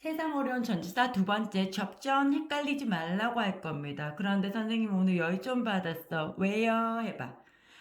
세상 어려운 전치사 두 번째 접전 헷갈리지 말라고 할 겁니다. 그런데 선생님 오늘 열 좀 받았어. 왜요? 해봐.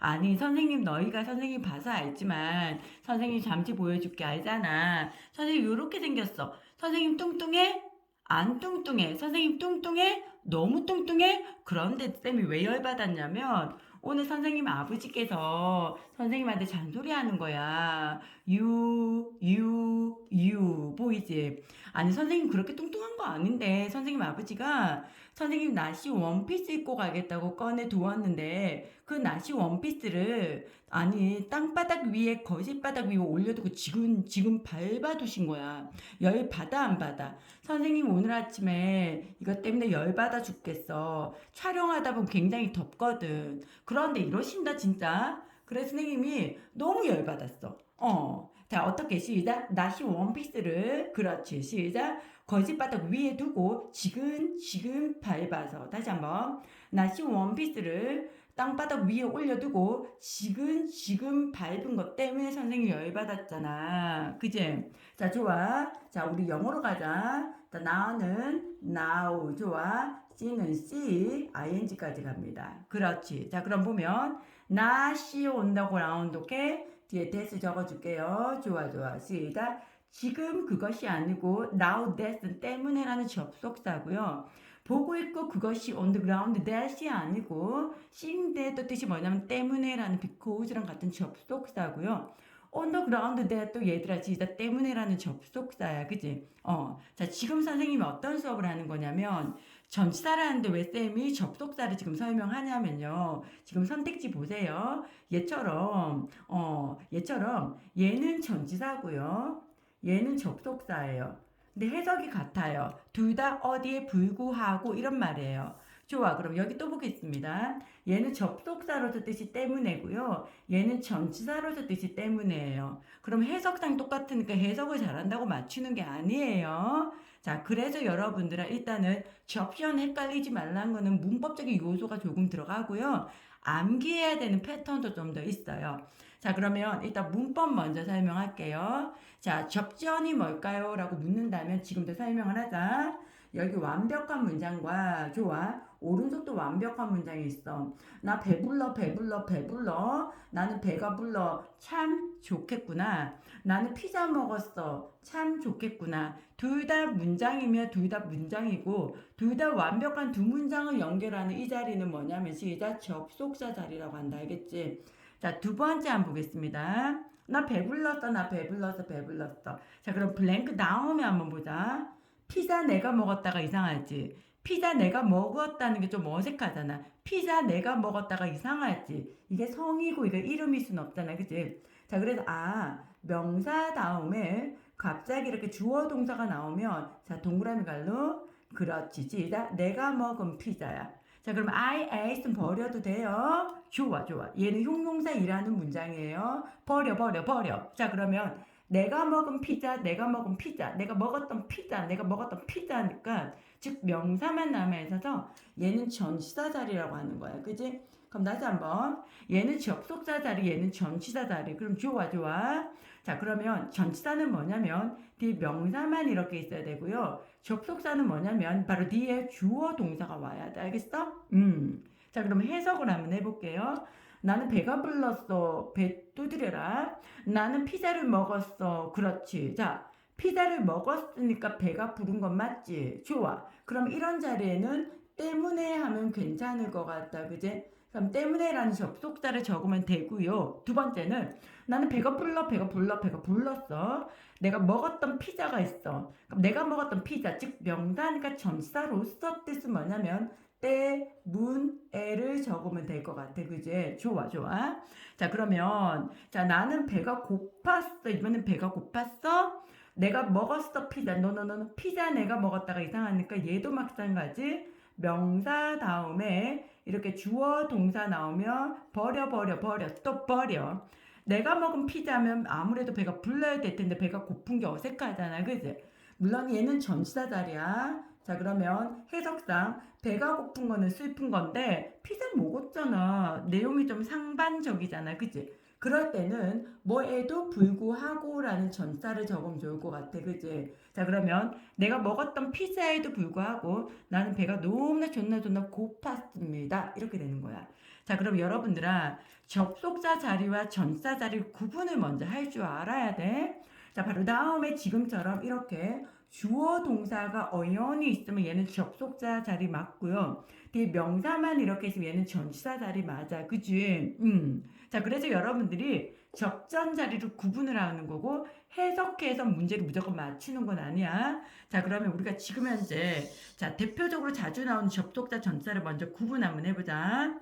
아니 선생님 너희가 선생님 봐서 알지만 선생님 잠시 보여줄게 알잖아. 선생님 요렇게 생겼어. 선생님 뚱뚱해? 안 뚱뚱해. 선생님 뚱뚱해? 너무 뚱뚱해? 그런데 쌤이 왜 열받았냐면 오늘 선생님 아버지께서 선생님한테 잔소리하는 거야. 유, 유, 유. 보이지? 아니, 선생님 그렇게 뚱뚱한 거 아닌데, 선생님 아버지가 선생님 나시 원피스 입고 가겠다고 꺼내 두었는데, 그 나시 원피스를, 아니, 땅바닥 위에, 거실바닥 위에 올려두고 지금, 지금 밟아두신 거야. 열 받아, 안 받아? 선생님 오늘 아침에 이것 때문에 열 받아 죽겠어. 촬영하다 보면 굉장히 덥거든. 그런데 이러신다, 진짜. 그래서 선생님이 너무 열 받았어. 어. 자, 어떻게 시작? 나시 원피스를 그렇지. 시작. 거짓바닥 위에 두고 지근지근 밟아서 다시 한번 나시 원피스를 땅바닥 위에 올려두고 지근지근 밟은 것 때문에 선생님이 열받았잖아. 그지? 자, 좋아. 자, 우리 영어로 가자. 자, now는 now. 좋아. C는 C, ing까지 갑니다. 그렇지. 자, 그럼 보면 나 C 온다고 라운드 오케이? 뒤에 대스 적어줄게요. 좋아, 좋아. 시작. 지금 그것이 아니고 now that 때문에라는 접속사고요. 보고 있고 그것이 on the ground that이 아니고 seeing that 뜻이 뭐냐면 때문에라는 because랑 같은 접속사고요. on the ground that 또 얘들아 진짜 때문에라는 접속사야. 그지? 어. 자, 지금 선생님이 어떤 수업을 하는 거냐면 전치사라는데 왜 쌤이 접속사를 지금 설명하냐면요. 지금 선택지 보세요. 얘처럼 어, 얘처럼 얘는 전치사고요. 얘는 접속사예요. 근데 해석이 같아요. 둘 다 어디에 불구하고 이런 말이에요. 좋아. 그럼 여기 또 보겠습니다. 얘는 접속사로서 뜻이 때문에고요. 얘는 전치사로서 뜻이 때문에예요. 그럼 해석상 똑같으니까 해석을 잘한다고 맞추는 게 아니에요. 자, 그래서 여러분들은 일단은 접션 헷갈리지 말라는 거는 문법적인 요소가 조금 들어가고요. 암기해야 되는 패턴도 좀 더 있어요. 자, 그러면 일단 문법 먼저 설명할게요. 자, 접전이 뭘까요? 라고 묻는다면 지금부터 설명을 하자. 여기 완벽한 문장과 좋아. 오른쪽도 완벽한 문장이 있어. 나 배불러, 배불러, 배불러. 나는 배가 불러. 참 좋겠구나. 나는 피자 먹었어. 참 좋겠구나. 둘 다 문장이며 둘 다 문장이고 둘 다 완벽한 두 문장을 연결하는 이 자리는 뭐냐면 시작 접속사 자리라고 한다. 알겠지? 자, 두 번째 한번 보겠습니다. 나 배불렀어, 나 배불렀어, 배불렀어. 자, 그럼 블랭크 다음에 한번 보자. 피자 내가 먹었다가 이상하지. 피자 내가 먹었다는 게 좀 어색하잖아. 피자 내가 먹었다가 이상하지. 이게 성이고 이게 이름일 순 없잖아. 그치? 자, 그래서, 아, 명사 다음에 갑자기 이렇게 주어 동사가 나오면, 자, 동그라미 갈로, 그렇지. 시작. 내가 먹은 피자야. 자, 그럼 I ate는 버려도 돼요? 좋아, 좋아. 얘는 형용사 일하는 문장이에요. 버려, 버려, 버려. 자, 그러면 내가 먹은 피자, 내가 먹은 피자, 내가 먹었던 피자, 내가 먹었던 피자니까 즉 명사만 남아 있어서 얘는 전치사 자리라고 하는 거야. 그지? 그럼 다시 한번 얘는 접속사 자리, 얘는 전치사 자리. 그럼 좋아, 좋아. 자, 그러면 전치사는 뭐냐면 뒤 명사만 이렇게 있어야 되고요. 접속사는 뭐냐면 바로 뒤에 주어 동사가 와야 돼. 알겠어? 음. 자, 그럼 해석을 한번 해볼게요. 나는 배가 불렀어. 배 두드려라. 나는 피자를 먹었어. 그렇지. 자, 피자를 먹었으니까 배가 부른 건 맞지? 좋아. 그럼 이런 자리에는 때문에 하면 괜찮을 것 같다. 그지? 그럼 때문에라는 접속사를 적으면 되고요. 두 번째는 나는 배가 불러, 배가 불러, 배가 불렀어. 내가 먹었던 피자가 있어. 그럼 내가 먹었던 피자, 즉 명사니까 전사로서 뜻은 뭐냐면 때문에를 적으면 될 것 같아. 그지? 좋아, 좋아. 자, 그러면 자, 나는 배가 고팠어. 이번엔 배가 고팠어? 내가 먹었어 피자. 너너너 피자 내가 먹었다가 이상하니까 얘도 마찬가지. 명사 다음에 이렇게 주어 동사 나오면 버려 버려 버려 또 버려. 내가 먹은 피자면 아무래도 배가 불러야 될 텐데 배가 고픈 게 어색하잖아. 그지? 물론 얘는 전치사 자리야. 자 그러면 해석상 배가 고픈 거는 슬픈 건데 피자 먹었잖아. 내용이 좀 상반적이잖아. 그지? 그럴 때는 뭐에도 불구하고라는 전자를 적으면 좋을 것 같아. 그지? 자, 그러면 내가 먹었던 피자에도 불구하고 나는 배가 너무나 존나 존나 고팠습니다. 이렇게 되는 거야. 자, 그럼 여러분들아, 접속사 자리와 전사 자리 구분을 먼저 할 줄 알아야 돼. 자, 바로 다음에 지금처럼 이렇게 주어 동사가 어연히 있으면 얘는 접속사 자리 맞고요. 뒤에 명사만 이렇게 있으면 얘는 전치사 자리 맞아. 그지? 음. 자, 그래서 여러분들이 접전 자리를 구분을 하는 거고 해석해서 문제를 무조건 맞히는 건 아니야. 자, 그러면 우리가 지금 현재 자, 대표적으로 자주 나오는 접속사 전치사를 먼저 구분 한번 해 보자.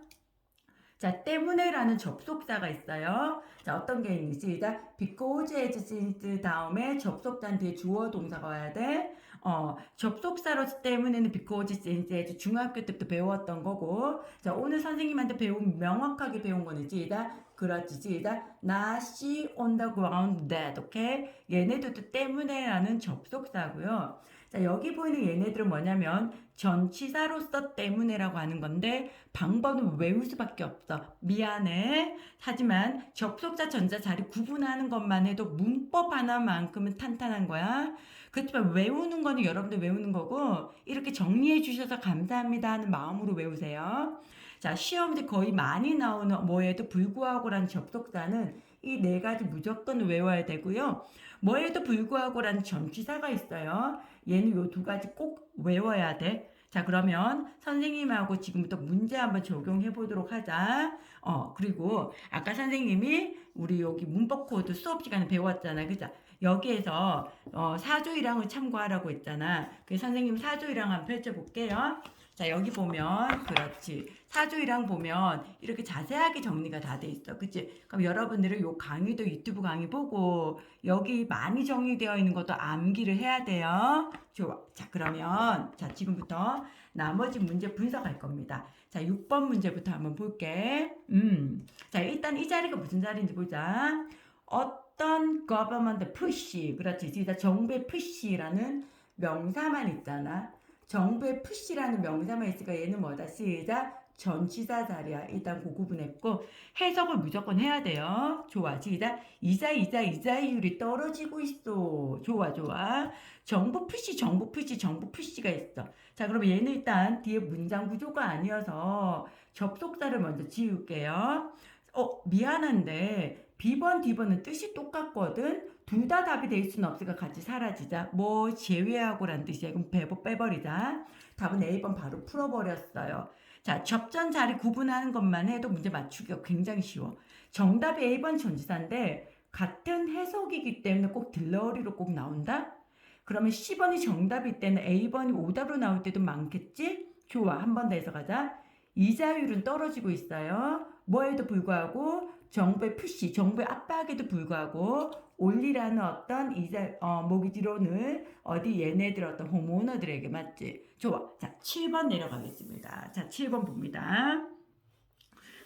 자, 때문에라는 접속사가 있어요. 자, 어떤 게 있는지 시작. because as 다음에 접속단 뒤에 주어 동사가 와야 돼. 어, 접속사로 때문에는 because since 중학교 때부터 배웠던 거고. 자, 오늘 선생님한테 배운 명확하게 배운 거는 시작. 그렇지, 시작. not see on the ground that, 오케이? 얘네들도 때문에라는 접속사고요. 자, 여기 보이는 얘네들은 뭐냐면 전치사로서 때문에라고 하는 건데 방법은 외울 수밖에 없어. 미안해. 하지만 접속사 전자 자리 구분하는 것만 해도 문법 하나만큼은 탄탄한 거야. 그렇지만 외우는 거는 여러분들 외우는 거고 이렇게 정리해 주셔서 감사합니다 하는 마음으로 외우세요. 자, 시험지 거의 많이 나오는 뭐에도 불구하고라는 접속사는 이 네 가지 무조건 외워야 되고요. 뭐에도 불구하고라는 전치사가 있어요. 얘는 요 두 가지 꼭 외워야 돼. 자, 그러면 선생님하고 지금부터 문제 한번 적용해 보도록 하자. 어, 그리고 아까 선생님이 우리 여기 문법 코드 수업 시간에 배웠잖아. 그죠? 여기에서 어, 사조이랑을 참고하라고 했잖아. 그 선생님 사조이랑 한번 펼쳐볼게요. 자, 여기 보면, 그렇지. 사조이랑 보면 이렇게 자세하게 정리가 다 돼 있어. 그치? 그럼 여러분들은 요 강의도 유튜브 강의 보고 여기 많이 정리되어 있는 것도 암기를 해야 돼요. 좋아. 자, 그러면, 자, 지금부터 나머지 문제 분석할 겁니다. 자, 6번 문제부터 한번 볼게. 음. 자, 일단 이 자리가 무슨 자리인지 보자. 어떤 government push, 그렇지. 진짜 정부의 push라는 명사만 있잖아. 정부의 푸시라는 명사만 있으니까 얘는 뭐다? 시작. 전치사 자리야. 일단 그 구분했고 해석을 무조건 해야 돼요. 좋아. 시작. 이자 이자 이자율이 떨어지고 있어. 좋아 좋아. 정부 푸시 정부 푸시 정부 푸시가 있어. 자 그러면 얘는 일단 뒤에 문장 구조가 아니어서 접속사를 먼저 지울게요. 어 미안한데 B번, D번은 뜻이 똑같거든. 둘 다 답이 될 수는 없으니까 같이 사라지자. 뭐 제외하고란 뜻이야. 그럼 배보 빼버리자. 답은 A번 바로 풀어버렸어요. 자, 접전 자리 구분하는 것만 해도 문제 맞추기가 굉장히 쉬워. 정답이 A번 전지사인데 같은 해석이기 때문에 꼭 들러리로 꼭 나온다? 그러면 10번이 정답일 때는 A번이 오답으로 나올 때도 많겠지? 좋아. 한 번 더 해석하자. 이자율은 떨어지고 있어요. 뭐에도 불구하고 정부의 푸시, 정부의 압박에도 불구하고 올리라는 어떤 이자 어, 모기지론을 어디 얘네들 어떤 호모너들에게 맞지? 좋아. 자, 7번 내려가겠습니다. 자, 7번 봅니다.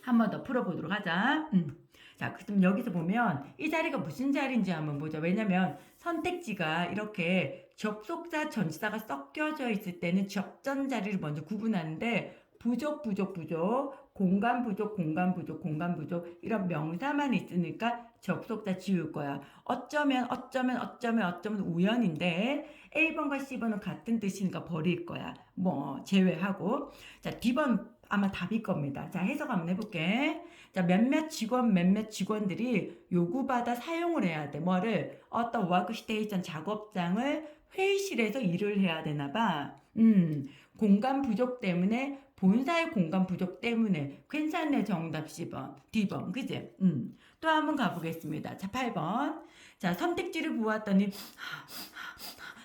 한 번 더 풀어보도록 하자. 음. 자, 그럼 여기서 보면 이 자리가 무슨 자리인지 한번 보자. 왜냐면 선택지가 이렇게 접속자 전치사가 섞여져 있을 때는 접전 자리를 먼저 구분하는데 부족, 부족, 부족, 공간 부족, 공간 부족, 공간 부족 이런 명사만 있으니까 접속사 지울 거야. 어쩌면, 어쩌면, 어쩌면, 어쩌면 우연인데 A번과 C번은 같은 뜻이니까 버릴 거야. 뭐 제외하고 자 D번 아마 답일 겁니다. 자 해석 한번 해볼게. 자 몇몇 직원, 몇몇 직원들이 요구받아 사용을 해야 돼. 뭐를 어떤 워크스테이션 작업장을 회의실에서 일을 해야 되나 봐. 음, 공간 부족 때문에 본사의 공간 부족 때문에 괜찮네 정답 10번 D번 그지? 음. 또 한번 가보겠습니다 자 8번 자 선택지를 보았더니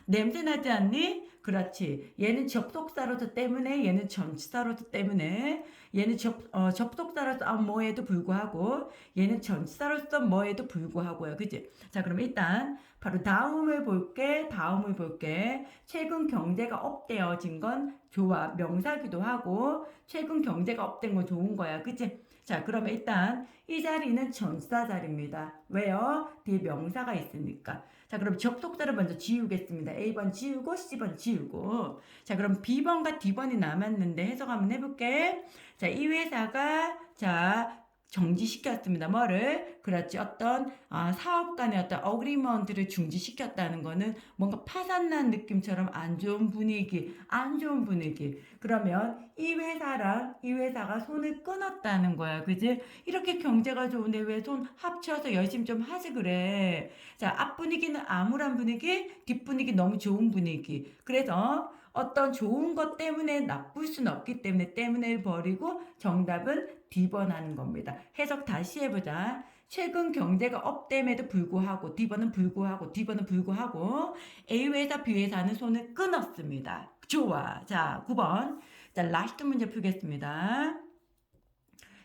냄새 나지 않니? 그렇지 얘는 접속사로서 때문에 얘는 전치사로서 때문에 얘는 접, 어, 접속사로서 아, 뭐에도 불구하고 얘는 전치사로서 뭐에도 불구하고요 그지? 자 그럼 일단 바로 다음을 볼게 다음을 볼게 최근 경제가 업되어진 건 좋아 명사기도 하고 최근 경제가 업된 건 좋은 거야 그치? 자 그러면 일단 이 자리는 전사 자리입니다 왜요? 뒤에 명사가 있으니까 자 그럼 접속사를 먼저 지우겠습니다. A번 지우고 C번 지우고. 자 그럼 B번과 D번이 남았는데 해석 한번 해볼게. 자 이 회사가 자 정지시켰습니다. 뭐를? 그렇지. 어떤 아, 사업 간의 어떤 어그리먼트를 중지시켰다는 거는 뭔가 파산난 느낌처럼 안 좋은 분위기, 안 좋은 분위기. 그러면 이 회사랑 이 회사가 손을 끊었다는 거야. 그지? 이렇게 경제가 좋은데 왜 손 합쳐서 열심히 좀 하지 그래. 자, 앞 분위기는 암울한 분위기, 뒷 분위기 너무 좋은 분위기. 그래서 어떤 좋은 것 때문에 나쁠 수는 없기 때문에 때문에를 버리고 정답은 D번 하는 겁니다. 해석 다시 해보자. 최근 경제가 업됨에도 불구하고 D번은 불구하고 D번은 불구하고 A 회사 B 회사는 손을 끊었습니다. 좋아. 자, 9번. 자, 라스트 문제 풀겠습니다.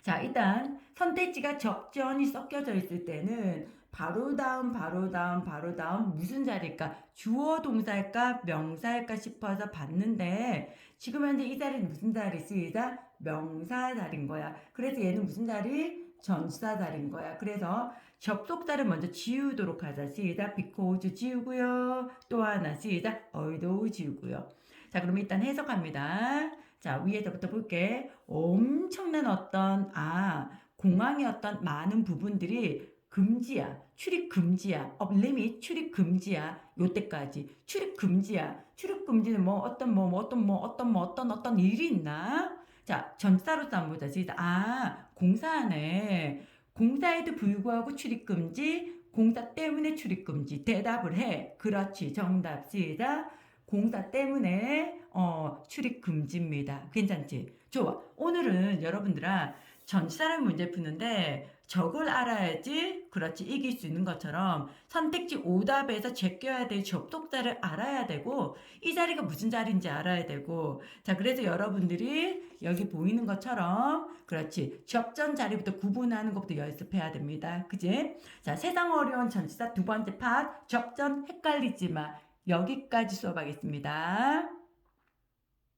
자, 일단 선택지가 적절히 섞여져 있을 때는 바로 다음, 바로 다음, 바로 다음 무슨 자리일까? 주어 동사일까? 명사일까 싶어서 봤는데 지금 현재 이 자리는 무슨 자리? 시작 명사 자리인 거야. 그래서 얘는 무슨 자리? 전사 자리인 거야. 그래서 접속사를 먼저 지우도록 하자. 시작 because 지우고요. 또 하나 시작 although 지우고요. 자, 그럼 일단 해석합니다. 자, 위에서부터 볼게. 엄청난 어떤, 아, 어떤 많은 부분들이 금지야. 출입 금지야. 업 리밋 출입 금지야. 요때까지. 출입 금지야. 출입 금지는 뭐 어떤 뭐, 뭐 어떤 뭐 어떤 뭐 어떤 어떤 일이 있나? 자, 전사로서 한번 보자. 시작. 아, 공사하네. 공사에도 불구하고 출입 금지. 공사 때문에 출입 금지. 대답을 해. 그렇지. 정답. 시작. 공사 때문에 어, 출입 금지입니다. 괜찮지? 좋아. 오늘은 여러분들아 전치사랑 문제 푸는데 저걸 알아야지 그렇지 이길 수 있는 것처럼 선택지 오답에서 제껴야 될 접속자를 알아야 되고 이 자리가 무슨 자리인지 알아야 되고. 자 그래서 여러분들이 여기 보이는 것처럼 그렇지 접전 자리부터 구분하는 것부터 연습해야 됩니다. 그지? 자 세상 어려운 전치사 두 번째 팟 접전 헷갈리지 마. 여기까지 수업하겠습니다.